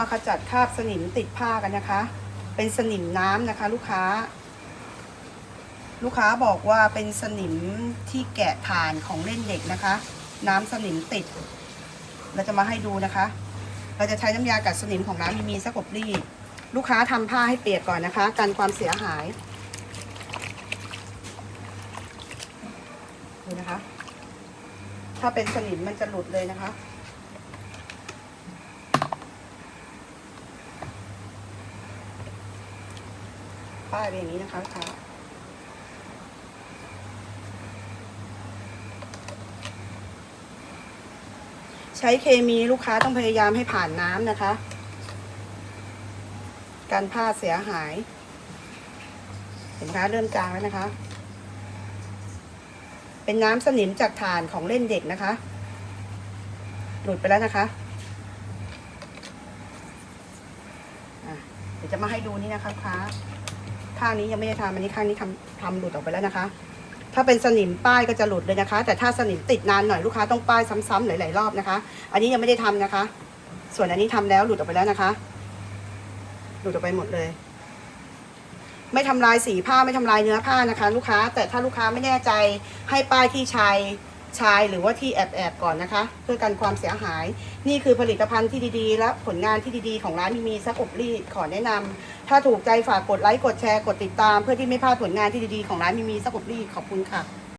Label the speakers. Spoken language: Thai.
Speaker 1: มาขจัดคราบสนิมติดผ้ากันนะคะ เป็นสนิมน้ำนะคะ ลูกค้า ลูกค้าบอกว่าเป็นสนิมที่แกะฐานของเล่นเด็กนะคะ น้ำสนิมติด เราจะมาให้ดูนะคะ เราจะใช้น้ำยากัดสนิมของร้านมีมีสกบรีดลูกค้าทำผ้าให้เปียกก่อนนะคะ กันความเสียหายดูนะคะ ถ้าเป็นสนิมมันจะหลุดเลยนะคะ ป้ายเป็นอย่างนี้นะคะลูกค้าใช้เคมีลูกค้าต้องพยายามให้ผ่านน้ำนะคะ การผ้าเสียหาย เห็นไหมคะเริ่มจางแล้วนะคะ เป็นน้ำสนิมจากฐานของเล่นเด็กนะคะ หลุดไปแล้วนะคะอะเดี๋ยวจะมาให้ดูนี่นะคะลูกค้า ข้างนี้ยังไม่ได้ทำอันนี้ข้างนี้ทำทำหลุดออกไปแล้วนะคะ ถ้าเป็นสนิมป้ายก็จะหลุดเลยนะคะ แต่ถ้าสนิมติดนานหน่อยลูกค้าต้องป้ายซ้ำๆหลายๆรอบนะคะ อันนี้ยังไม่ได้ทำนะคะ ส่วนอันนี้ทำแล้วหลุดออกไปแล้วนะคะ หลุดออกไปหมดเลย ไม่ทำลายสีผ้าไม่ทำลายเนื้อผ้านะคะ ลูกค้า แต่ถ้าลูกค้าไม่แน่ใจให้ป้ายที่ชายชายหรือว่าที่แอบแอบก่อนนะคะ เพื่อกันความเสียหาย นี่คือผลิตภัณฑ์ที่ดีๆ และผลงานที่ดีๆ ของร้านมีมีซักอบรีดขอแนะนำ ถ้าถูกใจฝากกดไลค์กดแชร์กดติดตาม เพื่อที่ไม่พลาดผลงานที่ดีๆของร้านมีมีสักอบรีขอบคุณค่ะ